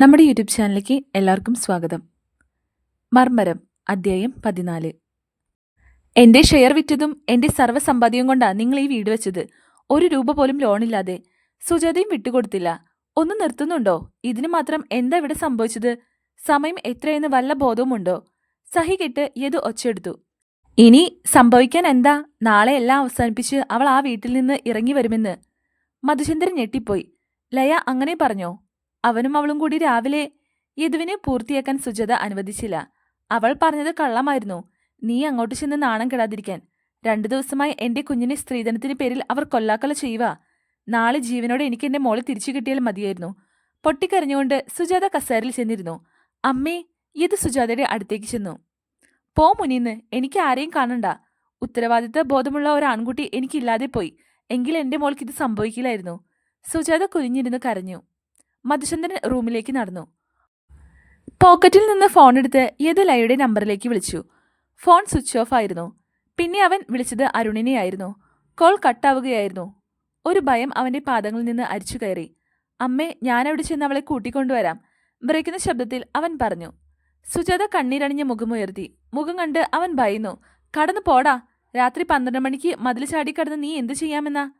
നമ്മുടെ യൂട്യൂബ് ചാനലിലേക്ക് എല്ലാവർക്കും സ്വാഗതം. മർമരം അദ്ധ്യായം പതിനാല്. എന്റെ ഷെയർ വിറ്റതും എന്റെ സർവസമ്പാദ്യവും കൊണ്ടാ നിങ്ങൾ ഈ വീട് വെച്ചത്. ഒരു രൂപ പോലും ലോണില്ലാതെ സുജാതയും വിട്ടുകൊടുത്തില്ല. ഒന്ന് നിർത്തുന്നുണ്ടോ? ഇതിന് മാത്രം എന്താ ഇവിടെ സംഭവിച്ചത്? സമയം എത്രയെന്ന് വല്ല ബോധവുമുണ്ടോ സഹി കെട്ട് യതു ഒച്ചെടുത്തു ഇനി സംഭവിക്കാൻ എന്താ? നാളെ എല്ലാം അവസാനിപ്പിച്ച് അവൾ ആ വീട്ടിൽ നിന്ന് ഇറങ്ങി വരുമെന്ന്. മധുചന്ദ്രൻ ഞെട്ടിപ്പോയി. ലയ അങ്ങനെ പറഞ്ഞോ? അവനും അവളും കൂടി രാവിലെ യദുവിനെ പൂർത്തിയാക്കാൻ സുജത അനുവദിച്ചില്ല. അവൾ പറഞ്ഞത് കള്ളമായിരുന്നു. നീ അങ്ങോട്ട് ചെന്ന് നാണം കെടാതിരിക്കാൻ. രണ്ടു ദിവസമായി എന്റെ കുഞ്ഞിനെ സ്ത്രീധനത്തിന് പേരിൽ അവർ കൊല്ലാക്കൊല ചെയ്യുക. നാളെ ജീവനോടെ എനിക്ക് എന്റെ മോളെ തിരിച്ചു കിട്ടിയാൽ മതിയായിരുന്നു. പൊട്ടിക്കരഞ്ഞുകൊണ്ട് സുജാത കസേരയിൽ ചെന്നിരുന്നു. അമ്മേ ഇത് സുജാതയുടെ അടുത്തേക്ക് ചെന്നു. പോ മുനിന്ന് എനിക്ക് ആരെയും കാണണ്ട. ഉത്തരവാദിത്ത ബോധമുള്ള ഒരു ആൺകുട്ടി എനിക്കില്ലാതെ പോയി. എങ്കിൽ എന്റെ മോൾക്ക് ഇത് സംഭവിക്കില്ലായിരുന്നു. സുജാത കുനിഞ്ഞിരുന്ന് കരഞ്ഞു. മധുചന്ദ്രൻ റൂമിലേക്ക് നടന്നു. പോക്കറ്റിൽ നിന്ന് ഫോൺ എടുത്ത് യദുലയുടെ നമ്പറിലേക്ക് വിളിച്ചു. ഫോൺ സ്വിച്ച് ഓഫ് ആയിരുന്നു. പിന്നെ അവൻ വിളിച്ചത് അരുണിനെയായിരുന്നു കോൾ കട്ടാവുകയായിരുന്നു. ഒരു ഭയം അവന്റെ പാദങ്ങളിൽ നിന്ന് അരിച്ചു കയറി. അമ്മേ ഞാനവിടെ ചെന്ന് അവളെ കൂട്ടിക്കൊണ്ടുവരാം. ബ്രേക്കുന്ന ശബ്ദത്തിൽ അവൻ പറഞ്ഞു. സുജാത കണ്ണീരണിഞ്ഞ മുഖമുയർത്തി. മുഖം കണ്ട് അവൻ ഭയന്നു. കടന്നു പോടാ. രാത്രി പന്ത്രണ്ട് മണിക്ക് മതിൽ ചാടി കടന്ന് നീ എന്ത് ചെയ്യാമെന്നാ?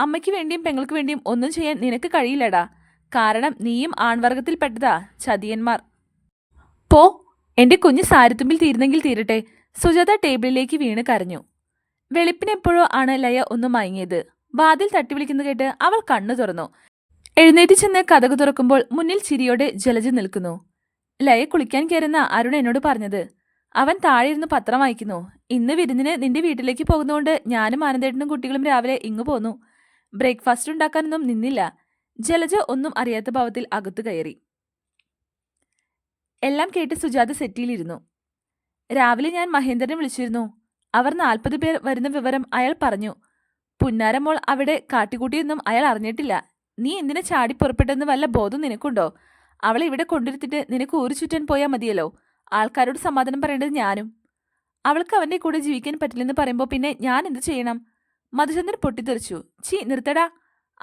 അമ്മയ്ക്ക് വേണ്ടിയും പെങ്ങൾക്ക് വേണ്ടിയും ഒന്നും ചെയ്യാൻ നിനക്ക് കഴിയില്ലടാ. കാരണം നീയും ആൺവർഗത്തിൽപ്പെട്ടതാ ചതിയന്മാർ. പോ എന്റെ കുഞ്ഞ് സാരത്തുമ്പിൽ തീരുന്നെങ്കിൽ തീരട്ടെ സുജാത ടേബിളിലേക്ക് വീണ് കരഞ്ഞു. വെളുപ്പിനെപ്പോഴോ ആണ് ലയ ഒന്ന് മയങ്ങിയത്. വാതിൽ തട്ടി വിളിക്കുന്ന കേട്ട് അവൾ കണ്ണു തുറന്നു. എഴുന്നേറ്റ് ചെന്ന് കഥക് തുറക്കുമ്പോൾ മുന്നിൽ ചിരിയോടെ ജലജ നിൽക്കുന്നു. ലയ കുളിക്കാൻ കയറുന്ന അരുൺ എന്നോട് പറഞ്ഞത് അവൻ താഴെ ഇരുന്ന് പത്രം വായിക്കുന്നു. ഇന്ന് വിരുന്നിന് നിന്റെ വീട്ടിലേക്ക് പോകുന്നതുകൊണ്ട് ഞാനും ആനന്ദേട്ടനും കുട്ടികളും രാവിലെ ഇങ്ങു പോന്നു. ബ്രേക്ക്ഫാസ്റ്റ് ഉണ്ടാക്കാനൊന്നും നിന്നില്ല. ജലജ ഒന്നും അറിയാത്ത ഭാവത്തിൽ അകത്തു കയറി. എല്ലാം കേട്ട് സുജാത സെറ്റിയിലിരുന്നു. രാവിലെ ഞാൻ മഹേന്ദ്രനെ വിളിച്ചിരുന്നു. അവർ നാൽപ്പത് പേർ വരുന്ന വിവരം അയാൾ പറഞ്ഞു. പുന്നാരമോൾ അവിടെ കാട്ടിക്കൂട്ടിയൊന്നും അയാൾ അറിഞ്ഞിട്ടില്ല. നീ എന്തിനെ ചാടി പുറപ്പെട്ടെന്ന് വല്ല ബോധം നിനക്കുണ്ടോ? അവളെ ഇവിടെ കൊണ്ടിരുത്തിട്ട് നിനക്ക് ഊരു ചുറ്റാൻ പോയാൽ മതിയല്ലോ. ആൾക്കാരോട് സമാധാനം പറയേണ്ടത് ഞാനും. അവൾക്ക് അവന്റെ കൂടെ ജീവിക്കാൻ പറ്റില്ലെന്ന് പറയുമ്പോൾ പിന്നെ ഞാൻ എന്ത് ചെയ്യണം? മധുചന്ദ്രൻ പൊട്ടിത്തെറിച്ചു. ചീ നിർത്തടാ.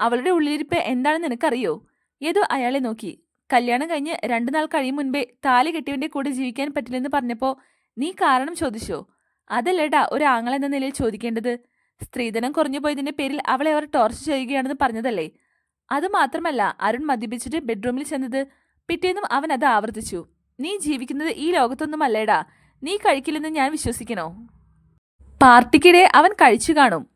അവളുടെ ഉള്ളിലിരിപ്പ് എന്താണെന്ന് നിനക്കറിയോ? ഏതോ അയാളെ നോക്കി. കല്യാണം കഴിഞ്ഞ് രണ്ടു നാൾ കഴിയും മുൻപേ താലി കെട്ടിയവന്റെ കൂടെ ജീവിക്കാൻ പറ്റില്ലെന്ന് പറഞ്ഞപ്പോ നീ കാരണം ചോദിച്ചോ? അതല്ലടാ ഒരു ആങ്ങൾ എന്ന നിലയിൽ ചോദിക്കേണ്ടത്. സ്ത്രീധനം കുറഞ്ഞു പോയതിന്റെ പേരിൽ അവളെ അവർ ടോർച്ച് ചെയ്യുകയാണെന്ന് പറഞ്ഞതല്ലേ? അത് മാത്രമല്ല അരുൺ മദ്യപിച്ചിട്ട് ബെഡ്റൂമിൽ ചെന്നത്. പിറ്റേന്നും അവൻ അത് ആവർത്തിച്ചു. നീ ജീവിക്കുന്നത് ഈ ലോകത്തൊന്നും അല്ലേടാ നീ കഴിക്കില്ലെന്ന് ഞാൻ വിശ്വസിക്കണോ? പാർട്ടിക്കിടെ അവൻ കഴിച്ചു കാണും.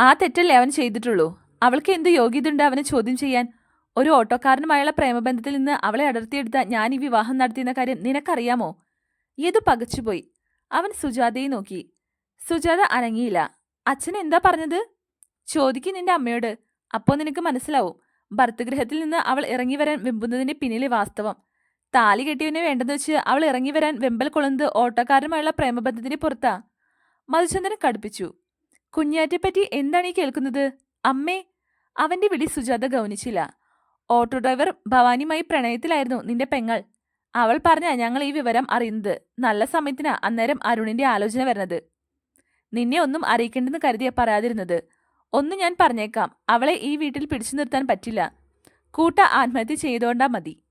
ആ തെറ്റല്ലേ അവൻ ചെയ്തിട്ടുള്ളൂ. അവൾക്ക് എന്ത് യോഗ്യതയുണ്ട് അവനെ ചോദ്യം ചെയ്യാൻ? ഒരു ഓട്ടോക്കാരനുമായുള്ള പ്രേമബന്ധത്തിൽ നിന്ന് അവളെ അടർത്തിയെടുത്ത ഞാൻ ഈ വിവാഹം നടത്തിയെന്ന കാര്യം നിനക്കറിയാമോ? ഏതു പകച്ചുപോയി. അവൻ സുജാതയെ നോക്കി. സുജാത അനങ്ങിയില്ല. അച്ഛൻ എന്താ പറഞ്ഞത്? ചോദിക്കും നിന്റെ അമ്മയോട്. അപ്പോൾ നിനക്ക് മനസ്സിലാവും. ഭർത്തഗൃഹത്തിൽ നിന്ന് അവൾ ഇറങ്ങി വരാൻ വെമ്പുന്നതിന്റെ പിന്നിലെ വാസ്തവം. താലി കെട്ടിയവനെ വേണ്ടെന്ന് വെച്ച് അവൾ ഇറങ്ങി വരാൻ വെമ്പൽ കൊള്ളുന്നത് ഓട്ടോക്കാരനുമായുള്ള പ്രേമബന്ധത്തിന് പുറത്താ. മധുചന്ദ്രൻ കടുപ്പിച്ചു. കുഞ്ഞാറ്റെപ്പറ്റി എന്താണ് ഈ കേൾക്കുന്നത്? അമ്മേ അവന്റെ വിളി സുജാത ഗൗനിച്ചില്ല. ഓട്ടോ ഡ്രൈവർ ഭവാനിയുമായി പ്രണയത്തിലായിരുന്നു നിന്റെ പെങ്ങൾ. അവൾ പറഞ്ഞ ഞങ്ങൾ ഈ വിവരം അറിയുന്നത്. നല്ല സമയത്തിനാ അന്നേരം അരുണിന്റെ ആലോചന വരുന്നത്. നിന്നെ ഒന്നും അറിയിക്കേണ്ടെന്ന് കരുതിയ പറയാതിരുന്നത്. ഒന്ന് ഞാൻ പറഞ്ഞേക്കാം. അവളെ ഈ വീട്ടിൽ പിടിച്ചു നിർത്താൻ പറ്റില്ല. കൂട്ട ആത്മഹത്യ ചെയ്തോണ്ടാ മതി.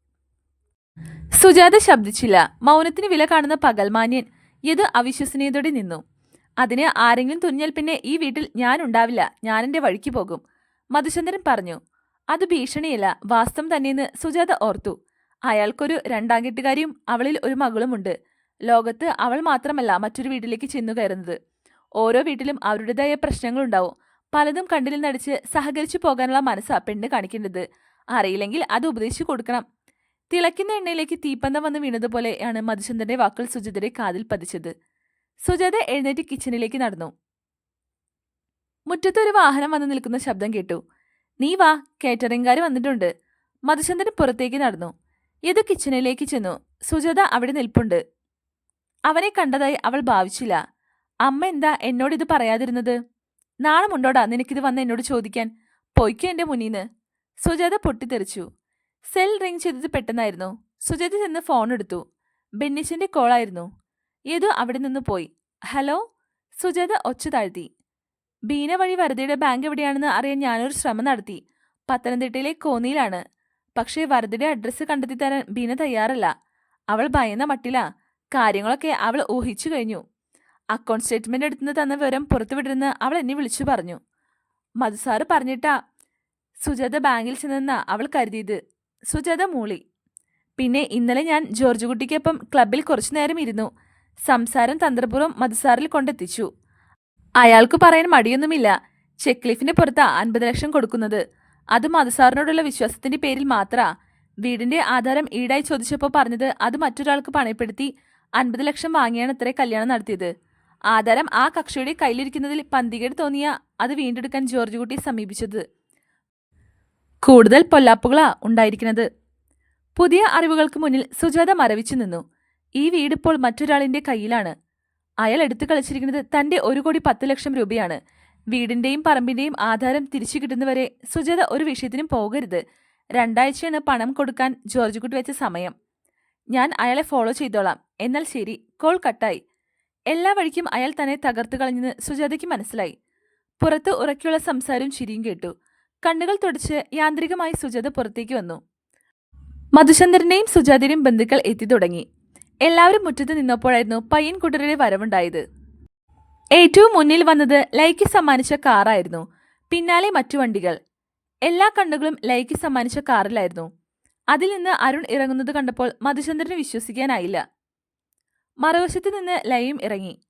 സുജാത ശബ്ദിച്ചില്ല. മൗനത്തിന് വില കാണുന്ന പകൽമാന്യൻ ഇത് അവിശ്വസനീയതയോടെ നിന്നു. അതിന് ആരെങ്കിലും തുന്നിയാൽ പിന്നെ ഈ വീട്ടിൽ ഞാൻ ഉണ്ടാവില്ല. എന്റെ വഴിക്ക് പോകും. മധുചന്ദ്രൻ പറഞ്ഞു അത് ഭീഷണിയല്ല. വാസ്തവം തന്നെയെന്ന് സുജാത ഓർത്തു. അയാൾക്കൊരു രണ്ടാം കെട്ടുകാരിയും അവളിൽ ഒരു മകളുമുണ്ട്. ലോകത്ത് അവൾ മാത്രമല്ല മറ്റൊരു വീട്ടിലേക്ക് ചെന്നു കയറുന്നത്. ഓരോ വീട്ടിലും അവരുടേതായ പ്രശ്നങ്ങളുണ്ടാവും. പലതും കണ്ടിൽ നടിച്ച് സഹകരിച്ചു പോകാനുള്ള മനസ്സാ പെണ്ണ് കാണിക്കേണ്ടത്. അറിയില്ലെങ്കിൽ അത് ഉപദേശിച്ചു കൊടുക്കണം. തിളയ്ക്കുന്ന എണ്ണയിലേക്ക് തീപ്പന്തം വന്ന് വീണതുപോലെയാണ് മധുചന്ദ്രന്റെ വാക്കുകൾ സുജിതരെ കാതിൽ പതിച്ചത്. സുജാത എഴുന്നേറ്റ് കിച്ചണിലേക്ക് നടന്നു. മുറ്റത്തൊരു വാഹനം വന്ന് നിൽക്കുന്ന ശബ്ദം കേട്ടു. നീ വാ കേറ്ററിംഗുകാർ വന്നിട്ടുണ്ട്. മധുചന്ദ്രൻ പുറത്തേക്ക് നടന്നു. ഇത് കിച്ചണിലേക്ക് ചെന്നു. സുജാത അവിടെ നിൽപ്പുണ്ട്. അവനെ കണ്ടതായി അവൾ ഭാവിച്ചില്ല. അമ്മ എന്താ എന്നോട് ഇത് പറയാതിരുന്നത്? നാളമുണ്ടോടാ നിനക്കിത് വന്ന് എന്നോട് ചോദിക്കാൻ. പൊയ്ക്കോ എന്റെ മുന്നീന്ന്. സുജാത പൊട്ടിത്തെറിച്ചു. സെൽ റിംഗ് ചെയ്തത് പെട്ടെന്നായിരുന്നു. സുജാത ചെന്ന് ഫോൺ എടുത്തു. ബെന്നിച്ചിന്റെ കോളായിരുന്നു ഏതോ അവിടെ നിന്ന് പോയി. ഹലോ? സുജാത ഒച്ച താഴ്ത്തി. ബീന വഴി വരദയുടെ ബാങ്ക് എവിടെയാണെന്ന് അറിയാൻ ഞാനൊരു ശ്രമം നടത്തി. പത്തനംതിട്ടയിലെ കോന്നിയിലാണ്. പക്ഷേ വരദയുടെ അഡ്രസ്സ് കണ്ടെത്തി തരാൻ ബീന തയ്യാറല്ല. അവൾ ഭയന്ന മട്ടില. കാര്യങ്ങളൊക്കെ അവൾ ഊഹിച്ചു കഴിഞ്ഞു. അക്കൗണ്ട് സ്റ്റേറ്റ്മെന്റ് എടുത്തുനിന്ന് തന്ന വിവരം പുറത്തുവിടരുന്ന് അവൾ എന്നെ വിളിച്ചു പറഞ്ഞു. മധുസാറ് പറഞ്ഞിട്ടാ. സുജാത ബാങ്കിൽ ചെന്നെന്ന അവൾ കരുതിയത്. സുജാത മൂളി. പിന്നെ ഇന്നലെ ഞാൻ ജോർജ് കുട്ടിക്കൊപ്പം ക്ലബിൽ കുറച്ചു നേരം ഇരുന്നു. സംസാരം തന്ത്രപൂർവം മധുസാറിൽ കൊണ്ടെത്തിച്ചു. അയാൾക്ക് പറയാൻ മടിയൊന്നുമില്ല. ചെക്ക് ലീഫിന്റെ പുറത്താ അൻപത് ലക്ഷം കൊടുക്കുന്നത്. അത് മധുസാറിനോടുള്ള വിശ്വാസത്തിന്റെ പേരിൽ മാത്ര. വീടിന്റെ ആധാരം ഈടായി ചോദിച്ചപ്പോൾ പറഞ്ഞത് അത് മറ്റൊരാൾക്ക് പണയപ്പെടുത്തി അൻപത് ലക്ഷം വാങ്ങിയാണ് ഇത്രേ കല്യാണം നടത്തിയത്. ആധാരം ആ കക്ഷിയുടെ കയ്യിലിരിക്കുന്നതിൽ പന്തികേട് തോന്നിയ അത് വീണ്ടെടുക്കാൻ ജോർജ് കുട്ടി സമീപിച്ചത്. കൂടുതൽ പൊല്ലാപ്പുകളാ ഉണ്ടായിരിക്കുന്നത്. പുതിയ അറിവുകൾക്ക് മുന്നിൽ സുജാത മരവിച്ചു നിന്നു. ഈ വീടിപ്പോൾ മറ്റൊരാളിന്റെ കയ്യിലാണ്. അയാൾ എടുത്തു കളിച്ചിരിക്കുന്നത് തന്റെ ഒരു കോടി പത്ത് ലക്ഷം രൂപയാണ്. വീടിന്റെയും പറമ്പിന്റെയും ആധാരം തിരിച്ചു കിട്ടുന്നവരെ സുജാത ഒരു വിഷയത്തിനും പോകരുത്. രണ്ടാഴ്ചയാണ് പണം കൊടുക്കാൻ ജോർജ് കുട്ടി വെച്ച സമയം. ഞാൻ അയാളെ ഫോളോ ചെയ്തോളാം. എന്നാൽ ശരി കോൾ കട്ടായി. എല്ലാ വഴിക്കും അയാൾ തന്നെ തകർത്തു കളഞ്ഞെന്ന് സുജാതയ്ക്ക് മനസ്സിലായി. പുറത്ത് ഉറക്കിയുള്ള സംസാരവും ചിരിയും കേട്ടു. കണ്ണുകൾ തുടച്ച് യാന്ത്രികമായി സുജാത പുറത്തേക്ക് വന്നു. മധുചന്ദ്രനെയും സുജാതയുടെയും ബന്ധുക്കൾ എത്തി തുടങ്ങി. എല്ലാവരും മുറ്റത്ത് നിന്നപ്പോഴായിരുന്നു പയ്യൻ കുട്ടരുടെ വരവുണ്ടായത്. ഏറ്റവും മുന്നിൽ വന്നത് ലൈക്ക് സമ്മാനിച്ച കാറായിരുന്നു. പിന്നാലെ മറ്റു വണ്ടികൾ. എല്ലാ കണ്ണുകളും ലൈക്ക് സമ്മാനിച്ച കാറിലായിരുന്നു. അതിൽ നിന്ന് അരുൺ ഇറങ്ങുന്നത് കണ്ടപ്പോൾ മധുചന്ദ്രന് വിശ്വസിക്കാനായില്ല. മറുവശത്ത് നിന്ന് ലയും ഇറങ്ങി.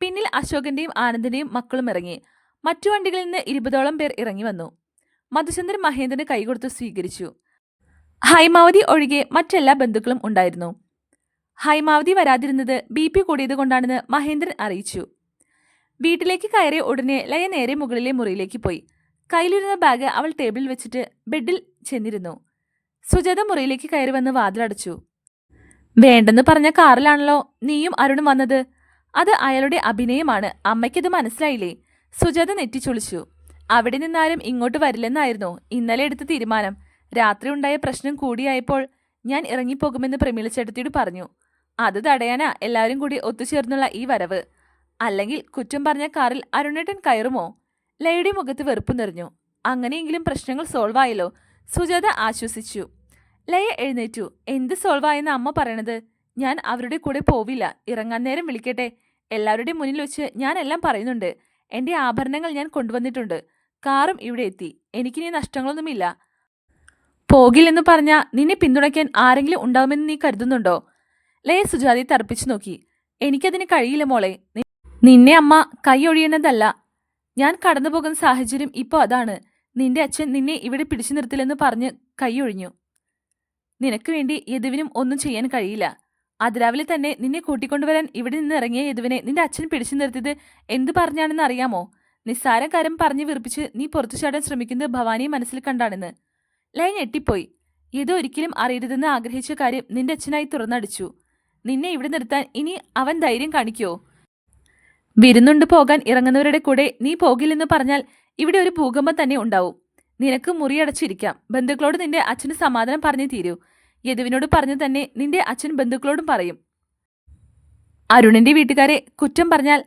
പിന്നിൽ അശോകന്റെയും ആനന്ദിന്റെയും മക്കളും ഇറങ്ങി. മറ്റു വണ്ടികളിൽ നിന്ന് ഇരുപതോളം പേർ ഇറങ്ങി വന്നു. മധുചന്ദ്രൻ മഹേന്ദ്രന് കൈകൊടുത്ത് സ്വീകരിച്ചു. ഹൈമാവതി ഒഴികെ മറ്റെല്ലാ ബന്ധുക്കളും ഉണ്ടായിരുന്നു. ഹൈമാവതി വരാതിരുന്നത് ബി പി കൂടിയത് കൊണ്ടാണെന്ന് മഹേന്ദ്രൻ അറിയിച്ചു. വീട്ടിലേക്ക് കയറിയ ഉടനെ ലയ നേരെ മുകളിലെ മുറിയിലേക്ക് പോയി. കയ്യിലിരുന്ന ബാഗ് അവൾ ടേബിളിൽ വെച്ചിട്ട് ബെഡിൽ ചെന്നിരുന്നു. സുജാത മുറിയിലേക്ക് കയറി വന്ന് വാതിലടച്ചു. വേണ്ടെന്ന് പറഞ്ഞ കാറിലാണല്ലോ നീയും അരുണും വന്നത്. അത് അയാളുടെ അഭിനയമാണ്. അമ്മയ്ക്കത് മനസ്സിലായില്ലേ? സുജാത നെറ്റിച്ചൊളിച്ചു. അവിടെ നിന്നാരും ഇങ്ങോട്ട് വരില്ലെന്നായിരുന്നു ഇന്നലെ എടുത്ത തീരുമാനം. രാത്രി ഉണ്ടായ പ്രശ്നം കൂടിയായപ്പോൾ ഞാൻ ഇറങ്ങിപ്പോകുമെന്ന് പ്രമീള ചേട്ടത്തിയോട് പറഞ്ഞു. അത് തടയാനാ എല്ലാവരും കൂടി ഒത്തുചേർന്നുള്ള ഈ വരവ്. അല്ലെങ്കിൽ കുറ്റം പറഞ്ഞ കാറിൽ അരുണേട്ടൻ കയറുമോ? ലയുടെ മുഖത്ത് വെറുപ്പ് നിറഞ്ഞു. അങ്ങനെയെങ്കിലും പ്രശ്നങ്ങൾ സോൾവ് ആയല്ലോ സുജാത ആശ്വസിച്ചു. ലയ എഴുന്നേറ്റു. എന്ത് സോൾവ് ആയെന്ന് അമ്മ പറയണത്? ഞാൻ അവരുടെ കൂടെ പോവില്ല. ഇറങ്ങാൻ നേരം വിളിക്കട്ടെ. എല്ലാവരുടെയും മുന്നിൽ വെച്ച് ഞാൻ എല്ലാം പറയുന്നുണ്ട്. എന്റെ ആഭരണങ്ങൾ ഞാൻ കൊണ്ടുവന്നിട്ടുണ്ട്. കാറും ഇവിടെ എത്തി. എനിക്കിനി നഷ്ടങ്ങളൊന്നുമില്ല. പോകില്ലെന്ന് പറഞ്ഞാൽ നിന്നെ പിന്തുണയ്ക്കാൻ ആരെങ്കിലും ഉണ്ടാവുമെന്ന് നീ കരുതുന്നുണ്ടോ? ലയ സുജാതി തർപ്പിച്ചു നോക്കി. എനിക്കതിന് കഴിയില്ല മോളെ. നിന്നെ അമ്മ കൈയൊഴിയണതല്ല. ഞാൻ കടന്നു പോകുന്ന സാഹചര്യം ഇപ്പോൾ അതാണ്. നിന്റെ അച്ഛൻ നിന്നെ ഇവിടെ പിടിച്ചു നിർത്തില്ലെന്ന് പറഞ്ഞ് കൈയൊഴിഞ്ഞു. നിനക്ക് വേണ്ടി യദുവിനും ഒന്നും ചെയ്യാൻ കഴിയില്ല. അതിരാവിലെ തന്നെ നിന്നെ കൂട്ടിക്കൊണ്ടുവരാൻ ഇവിടെ നിന്ന് ഇറങ്ങിയ യദുവിനെ നിന്റെ അച്ഛൻ പിടിച്ചു നിർത്തിയത് എന്ത് പറഞ്ഞാണെന്ന് അറിയാമോ? നിസ്സാരക്കാരം പറഞ്ഞു വീർപ്പിച്ച് നീ പുറത്തു ചാടാൻ ശ്രമിക്കുന്നത് ഭവാനിയെ മനസ്സിൽ കണ്ടാണെന്ന്. ലൈൻ ഞെട്ടിപ്പോയി. യദു ഒരിക്കലും അറിയരുതെന്ന് ആഗ്രഹിച്ച കാര്യം നിന്റെ അച്ഛനായി തുറന്നടിച്ചു. നിന്നെ ഇവിടെ നിർത്താൻ ഇനി അവൻ ധൈര്യം കാണിക്കോ? വിരുന്നുണ്ട് പോകാൻ ഇറങ്ങുന്നവരുടെ കൂടെ നീ പോകില്ലെന്ന് പറഞ്ഞാൽ ഇവിടെ ഒരു ഭൂകമ്പം തന്നെ ഉണ്ടാവും. നിനക്ക് മുറിയടച്ചിരിക്കാം ബന്ധുക്കളോട് നിന്റെ അച്ഛന് സമാധാനം പറഞ്ഞു തീരൂ. യദുവിനോട് പറഞ്ഞു തന്നെ നിന്റെ അച്ഛൻ ബന്ധുക്കളോടും പറയും. അരുണിന്റെ വീട്ടുകാരെ കുറ്റം പറഞ്ഞാൽ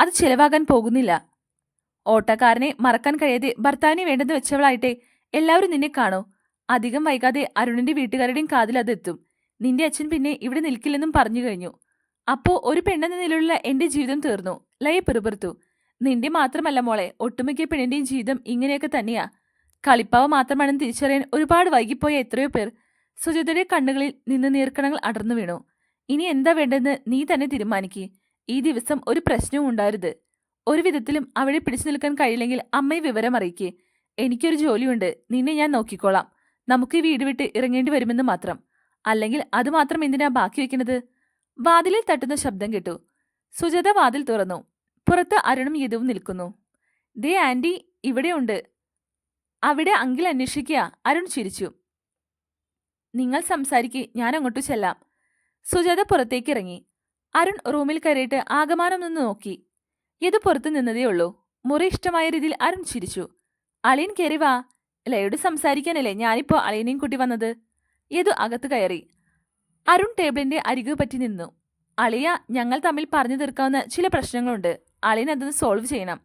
അത് ചിലവാകാൻ പോകുന്നില്ല. ഓട്ടക്കാരനെ മറക്കാൻ കഴിയാതെ ഭർത്താവിനെ വേണ്ടെന്ന് വെച്ചവളായിട്ടെ എല്ലാവരും നിന്നെ കാണൂ. അധികം വൈകാതെ അരുണിന്റെ വീട്ടുകാരുടെയും കാതിൽ അതെത്തും നിന്റെ അച്ഛൻ പിന്നെ ഇവിടെ നിൽക്കില്ലെന്നും പറഞ്ഞു കഴിഞ്ഞു. അപ്പോ ഒരു പെണ്ണെന്ന നിലയിലുള്ള എന്റെ ജീവിതം തീർന്നു. ലയ പെറുപെറുത്തു. നിന്റെ മാത്രമല്ല മോളെ. ഒട്ടുമിക്ക പെണ്ണിന്റെയും ജീവിതം ഇങ്ങനെയൊക്കെ തന്നെയാ. കളിപ്പാവ മാത്രമാണെന്ന് തിരിച്ചറിയാൻ ഒരുപാട് വൈകിപ്പോയ എത്രയോ പേർ സുജിതയുടെ കണ്ണുകളിൽ നിന്ന് നീർക്കണങ്ങൾ അടർന്നു വീണു. ഇനി എന്താ വേണ്ടതെന്ന് നീ തന്നെ തീരുമാനിക്കേ. ഈ ദിവസം ഒരു പ്രശ്നവും ഉണ്ടാരുത് ഒരു വിധത്തിലും അവളെ പിടിച്ചു നിൽക്കാൻ കഴിയില്ലെങ്കിൽ അമ്മയെ വിവരം അറിയിക്കേ. എനിക്കൊരു ജോലിയുണ്ട്. നിന്നെ ഞാൻ നോക്കിക്കോളാം. നമുക്ക് ഈ വീട് വിട്ട് ഇറങ്ങേണ്ടി വരുമെന്ന് മാത്രം. അല്ലെങ്കിൽ അതുമാത്രം എന്തിനാ ബാക്കി വെക്കുന്നത് വാതിലിൽ തട്ടുന്ന ശബ്ദം കേട്ടു. സുജത വാതിൽ തുറന്നു. പുറത്ത് അരുണും യദുവും നിൽക്കുന്നു. ദേ ആന്റി ഇവിടെയുണ്ട് അവിടെ അങ്കിൾ അന്വേഷിക്കുക. അരുൺ ചിരിച്ചു. നിങ്ങൾ സംസാരിക്കെ. ഞാൻ അങ്ങോട്ട് ചെല്ലാം. സുജത പുറത്തേക്ക് ഇറങ്ങി. അരുൺ റൂമിൽ കയറിയിട്ട് ആകമാനം നിന്ന് നോക്കി. ഇത് പുറത്ത് നിന്നതേ ഉള്ളൂ. മുറി ഇഷ്ടമായ രീതിയിൽ അരുൺ ചിരിച്ചു. അളിയൻ കയറി വാ. ലയോട് സംസാരിക്കാനല്ലേ ഞാനിപ്പോ അളിയനെയും കൂട്ടി വന്നത്? യദു അകത്ത് കയറി? അരുൺ ടേബിളിന്റെ അരികു പറ്റി നിന്നു. അളിയ ഞങ്ങൾ തമ്മിൽ പറഞ്ഞു തീർക്കാവുന്ന ചില പ്രശ്നങ്ങളുണ്ട്. അളിയൻ അതൊന്ന് സോൾവ് ചെയ്യണം.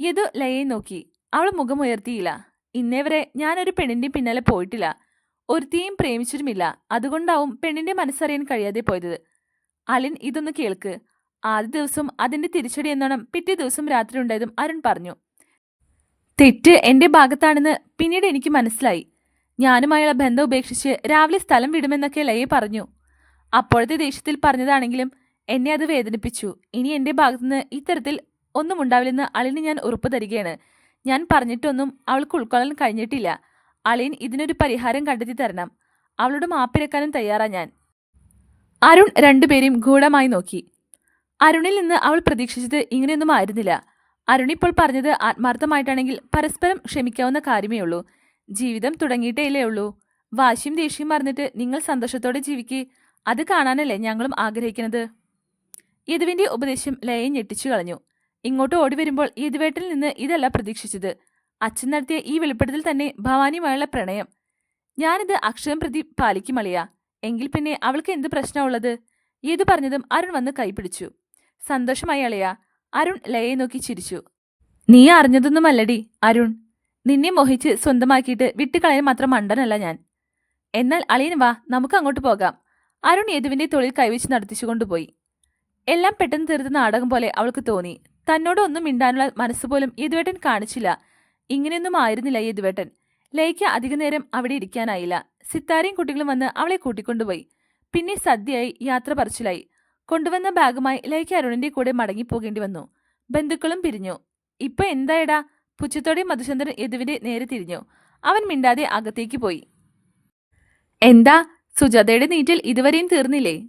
യദു ലയെ നോക്കി. അവൾ മുഖമുയർത്തിയില്ല ഇന്നേ വരെ ഞാനൊരു പെണ്ണിന്റെ പിന്നാലെ പോയിട്ടില്ല. ഒരുത്തിയും പ്രേമിച്ചിട്ടുമില്ല. അതുകൊണ്ടാവും പെണ്ണിന്റെ മനസ്സറിയാൻ കഴിയാതെ പോയത്. അളിൻ ഇതൊന്ന് കേൾക്ക്. ആദ്യ ദിവസം അതിന്റെ തിരിച്ചടി എന്നോണം പിറ്റേ ദിവസം രാത്രി ഉണ്ടായതും അരുൺ പറഞ്ഞു. തെറ്റ് എന്റെ ഭാഗത്താണെന്ന് പിന്നീട് എനിക്ക് മനസ്സിലായി. ഞാനുമായുള്ള ബന്ധം ഉപേക്ഷിച്ച് രാവിലെ സ്ഥലം വിടുമെന്നൊക്കെ ലയെ പറഞ്ഞു. അപ്പോഴത്തെ ദേഷ്യത്തിൽ പറഞ്ഞതാണെങ്കിലും എന്നെ അത് വേദനിപ്പിച്ചു. ഇനി എന്റെ ഭാഗത്തുനിന്ന് ഇത്തരത്തിൽ ഒന്നും ഉണ്ടാവില്ലെന്ന് അളിന് ഞാൻ ഉറപ്പ് തരികയാണ്. ഞാൻ പറഞ്ഞിട്ടൊന്നും അവൾക്ക് ഉൾക്കൊള്ളാൻ കഴിഞ്ഞിട്ടില്ല. അളിയൻ ഇതിനൊരു പരിഹാരം കണ്ടെത്തി തരണം. അവളോട് മാപ്പിരക്കാനും തയ്യാറാ ഞാൻ. അരുൺ രണ്ടുപേരും ഗൂഢമായി നോക്കി. അരുണിൽ നിന്ന് അവൾ പ്രതീക്ഷിച്ചത് ഇങ്ങനെയൊന്നും ആയിരുന്നില്ല. അരുൺ ഇപ്പോൾ പറഞ്ഞത് ആത്മാർത്ഥമായിട്ടാണെങ്കിൽ പരസ്പരം ക്ഷമിക്കാവുന്ന കാര്യമേ ഉള്ളൂ ജീവിതം തുടങ്ങിയിട്ടേലേ ഉള്ളൂ. വാശിയും ദേഷ്യം മറന്നിട്ട് നിങ്ങൾ സന്തോഷത്തോടെ ജീവിക്ക്. അത് കാണാനല്ലേ ഞങ്ങളും ആഗ്രഹിക്കുന്നത്? യദുവിന്റെ ഉപദേശം ലയെ ഞെട്ടിച്ചു കളഞ്ഞു. ഇങ്ങോട്ട് ഓടി വരുമ്പോൾ യദുവേട്ടിൽ നിന്ന് ഇതല്ല പ്രതീക്ഷിച്ചത്. അച്ഛൻ നടത്തിയ ഈ വെളിപ്പെടുത്തൽ തന്നെ ഭവാനിയുമായുള്ള പ്രണയം. ഞാനിത് അക്ഷരം പ്രതി പാലിക്കുമളിയ എങ്കിൽ പിന്നെ അവൾക്ക് എന്ത് പ്രശ്നമുള്ളത്? യദു പറഞ്ഞതും അരുൺ വന്ന് കൈപിടിച്ചു സന്തോഷമായി അളിയ. അരുൺ ലയെ നോക്കി ചിരിച്ചു. നീ അറിഞ്ഞതൊന്നുമല്ലടി അരുൺ. നിന്നെ മോഹിച്ച് സ്വന്തമാക്കിയിട്ട് വിട്ടുകളയാൻ മാത്രം മണ്ടനല്ല ഞാൻ. എന്നാൽ അളിയൻ വാ നമുക്ക് അങ്ങോട്ട് പോകാം. അരുൺ യേതുവിന്റെ തൊഴിൽ കൈവച്ച് നടത്തിച്ചു കൊണ്ടുപോയി. എല്ലാം പെട്ടെന്ന് തീർത്ത നാടകം പോലെ അവൾക്ക് തോന്നി. തന്നോട് ഒന്നും മിണ്ടാനുള്ള മനസ്സുപോലും യദുവേട്ടൻ കാണിച്ചില്ല. ഇങ്ങനെയൊന്നും ആയിരുന്നില്ല യദുവേട്ടൻ ലയ്ക്ക് അധികനേരം അവിടെ ഇരിക്കാനായില്ല. സിത്താരയും കുട്ടികളും വന്ന് അവളെ കൂട്ടിക്കൊണ്ടുപോയി. പിന്നെ സദ്യയായി യാത്ര പറച്ചിലായി. കൊണ്ടുവന്ന ബാഗുമായി ലയ്ക്ക് അരുണിന്റെ കൂടെ മടങ്ങിപ്പോകേണ്ടി വന്നു. ബന്ധുക്കളും പിരിഞ്ഞു. ഇപ്പൊ എന്തായടാ? പുച്ഛത്തോടെ മധുചന്ദ്രൻ യദുവിന്റെ നേരെ തിരിഞ്ഞു. അവൻ മിണ്ടാതെ അകത്തേക്ക് പോയി. എന്താ? സുജാതയുടെ നീറ്റൽ ഇതുവരെയും തീർന്നില്ലേ?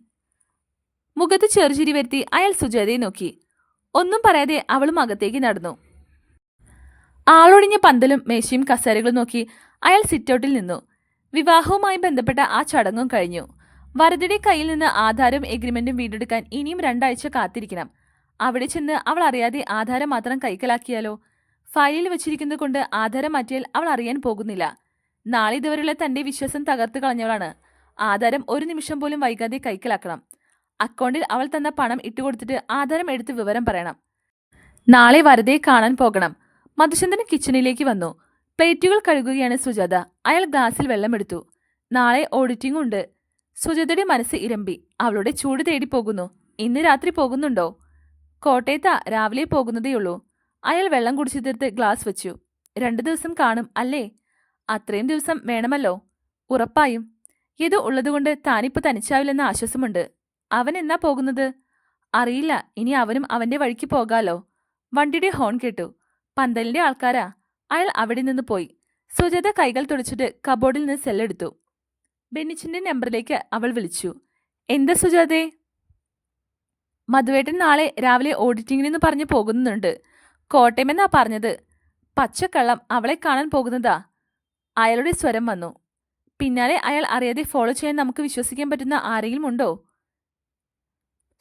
മുഖത്ത് ചെറുചിരി വരുത്തി അയാൾ സുജാതയെ നോക്കി. ഒന്നും പറയാതെ അവളും അകത്തേക്ക് നടന്നു. ആളൊടിഞ്ഞ പന്തലും മേശയും കസേരകളും നോക്കി അയാൾ സിറ്റൗട്ടിൽ നിന്നു. വിവാഹവുമായി ബന്ധപ്പെട്ട ആ ചടങ്ങും കഴിഞ്ഞു. വരതിയുടെ കയ്യിൽ നിന്ന് ആധാരവും എഗ്രിമെന്റും വീണ്ടെടുക്കാൻ ഇനിയും രണ്ടാഴ്ച കാത്തിരിക്കണം. അവിടെ ചെന്ന് അവൾ അറിയാതെ ആധാരം മാത്രം കൈക്കലാക്കിയാലോ? ഫയലിൽ വെച്ചിരിക്കുന്നത് കൊണ്ട് ആധാരം മാറ്റിയാൽ അവൾ അറിയാൻ പോകുന്നില്ല. നാളെ ഇതുവരെയുള്ള തന്റെ വിശ്വാസം തകർത്ത് കളഞ്ഞവളാണ്. ആധാരം ഒരു നിമിഷം പോലും വൈകാതെ കൈക്കലാക്കണം. അക്കൗണ്ടിൽ അവൾ തന്ന പണം ഇട്ടുകൊടുത്തിട്ട് ആധാരം എടുത്ത് വിവരം പറയണം. നാളെ വരദയെ കാണാൻ പോകണം. മധുചന്ദ്രൻ കിച്ചണിലേക്ക് വന്നു. പ്ലേറ്റുകൾ കഴുകുകയാണ് സുജാത. അയാൾ വെള്ളം വെള്ളമെടുത്തു നാളെ ഓഡിറ്റിംഗ് ഉണ്ട്. സുജാതയുടെ മനസ്സ് ഇരമ്പി. അവളുടെ ചൂട് തേടി പോകുന്നു. ഇന്ന് രാത്രി പോകുന്നുണ്ടോ? കോട്ടയത്താ. രാവിലെ പോകുന്നതേയുള്ളൂ. അയാൾ വെള്ളം കുടിച്ചു തീർത്ത് ഗ്ലാസ് വെച്ചു. രണ്ടു ദിവസം കാണും അല്ലേ? അത്രയും ദിവസം വേണമല്ലോ. ഉറപ്പായും. ഇത് ഉള്ളതുകൊണ്ട് താനിപ്പോ തനിച്ചാവില്ലെന്ന ആശ്വാസമുണ്ട്. അവൻ എന്നാ പോകുന്നത്? അറിയില്ല. ഇനി അവനും അവന്റെ വഴിക്ക് പോകാലോ. വണ്ടിയുടെ ഹോൺ കേട്ടു. പന്തലിന്റെ ആൾക്കാരാ. അയാൾ അവിടെ നിന്ന് പോയി. സുജാത കൈകൾ തുടച്ചിട്ട് കബോർഡിൽ നിന്ന് സെല്ലെടുത്തു ബെന്നിച്ചിന്റെ നമ്പറിലേക്ക് അവൾ വിളിച്ചു. എന്താ സുജാതേ? മധുവേട്ടൻ നാളെ രാവിലെ ഓഡിറ്റിംഗിനെന്ന് പറഞ്ഞു പോകുന്നുണ്ട്. കോട്ടയമെന്നാ പറഞ്ഞത്. പച്ചക്കള്ളം അവളെ കാണാൻ പോകുന്നതാ. അയാളുടെ സ്വരം വന്നു. പിന്നാലെ അയാൾ അറിയാതെ ഫോളോ ചെയ്യാൻ നമുക്ക് വിശ്വസിക്കാൻ പറ്റുന്ന ആരെങ്കിലും ഉണ്ടോ?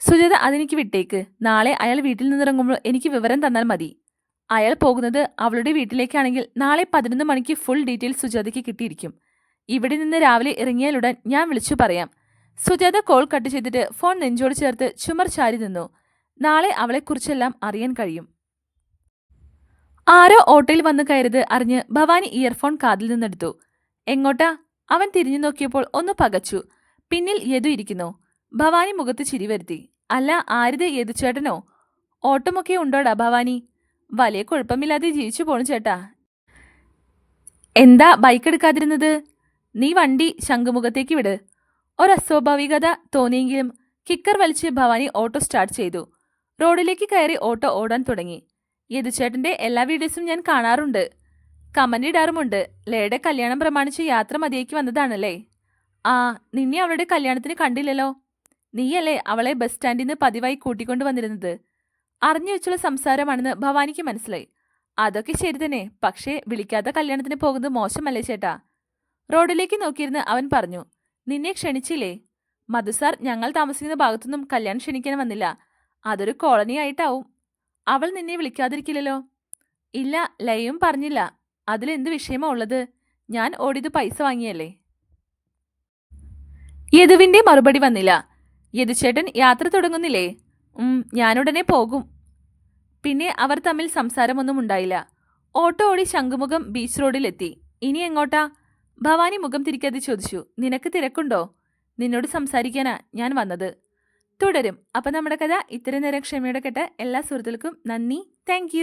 സുജാത അതെനിക്ക് വിട്ടേക്ക്. നാളെ അയാൾ വീട്ടിൽ നിന്നിറങ്ങുമ്പോൾ എനിക്ക് വിവരം തന്നാൽ മതി. അയാൾ പോകുന്നത് അവളുടെ വീട്ടിലേക്കാണെങ്കിൽ നാളെ പതിനൊന്ന് മണിക്ക് ഫുൾ ഡീറ്റെയിൽസ് സുജാതയ്ക്ക് കിട്ടിയിരിക്കും. ഇവിടെ നിന്ന് രാവിലെ ഇറങ്ങിയാലുടൻ ഞാൻ വിളിച്ചു പറയാം. സുജാത കോൾ കട്ട് ചെയ്തിട്ട് ഫോൺ നെഞ്ചോട് ചേർത്ത് ചുമർ ചാരി നിന്നു. നാളെ അവളെക്കുറിച്ചെല്ലാം അറിയാൻ കഴിയും. ആരോ ഓട്ടോയിൽ വന്ന് കയറിയത് അറിഞ്ഞ് ഭവാനി ഇയർഫോൺ കാതിൽ നിന്നെടുത്തു. എങ്ങോട്ടാ? അവൻ തിരിഞ്ഞു നോക്കിയപ്പോൾ ഒന്ന് പകച്ചു. പിന്നിൽ യദു ഇരിക്കുന്നു. ഭവാനി മുഖത്ത് ചിരി വരുത്തി. അല്ല ആരിത്? യദു ചേട്ടനോ? ഓട്ടമൊക്കെ ഉണ്ടോടാ ഭവാനി? വലിയ കുഴപ്പമില്ലാതെ ജീവിച്ചു പോണു ചേട്ടാ. എന്താ ബൈക്ക് എടുക്കാതിരുന്നത്? നീ വണ്ടി ശംഖുമുഖത്തേക്ക് വിട്. ഒരസ്വാഭാവികത തോന്നിയെങ്കിലും കിക്കർ വലിച്ച് ഭവാനി ഓട്ടോ സ്റ്റാർട്ട് ചെയ്തു. റോഡിലേക്ക് കയറി ഓട്ടോ ഓടാൻ തുടങ്ങി. യദുചേട്ടന്റെ എല്ലാ വീഡിയോസും ഞാൻ കാണാറുണ്ട്. കമന്റ് ഇടാറുമുണ്ട് ലയുടെ കല്യാണം പ്രമാണിച്ച് യാത്ര മതിയേക്ക് വന്നതാണല്ലേ? ആ നിന്നെ അവളുടെ കല്യാണത്തിന് കണ്ടില്ലല്ലോ. നീയല്ലേ അവളെ ബസ് സ്റ്റാൻഡിൽ നിന്ന് പതിവായി കൂട്ടിക്കൊണ്ടു വന്നിരുന്നത്? അറിഞ്ഞു വെച്ചുള്ള സംസാരമാണെന്ന് ഭവാനിക്ക് മനസ്സിലായി. അതൊക്കെ ശരി തന്നെ. പക്ഷേ വിളിക്കാത്ത കല്യാണത്തിന് പോകുന്നത് മോശമല്ലേ ചേട്ടാ? റോഡിലേക്ക് നോക്കിയിരുന്ന് അവൻ പറഞ്ഞു നിന്നെ ക്ഷണിച്ചില്ലേ? മധുസാർ ഞങ്ങൾ താമസിക്കുന്ന ഭാഗത്തുനിന്നും കല്യാണം ക്ഷണിക്കാൻ വന്നില്ല. അതൊരു കോളനി ആയിട്ടാവും അവൾ നിന്നെ വിളിക്കാതിരിക്കില്ലല്ലോ. ഇല്ല ലയും പറഞ്ഞില്ല. അതിലെന്ത് വിഷയമാ ഉള്ളത്? ഞാൻ ഓടിയത് പൈസ വാങ്ങിയല്ലേ? യദുവിന്റെ മറുപടി വന്നില്ല. യദുചേട്ടൻ യാത്ര തുടങ്ങുന്നില്ലേ? ഞാനുടനെ പോകും. പിന്നെ അവർ തമ്മിൽ സംസാരമൊന്നും ഉണ്ടായില്ല. ഓട്ടോ ഓടി ശംഖുമുഖം ബീച്ച് റോഡിലെത്തി ഇനി എങ്ങോട്ടാ? ഭവാനി മുഖം തിരിക്കാതെ ചോദിച്ചു. നിനക്ക് തിരക്കുണ്ടോ? നിന്നോട് സംസാരിക്കാനാ ഞാൻ വന്നത്. തുടരും. അപ്പോൾ നമ്മുടെ കഥ ഇത്രയും നേരം ക്ഷമയോടെ കേട്ട എല്ലാ സുഹൃത്തുക്കൾക്കും നന്ദി. താങ്ക്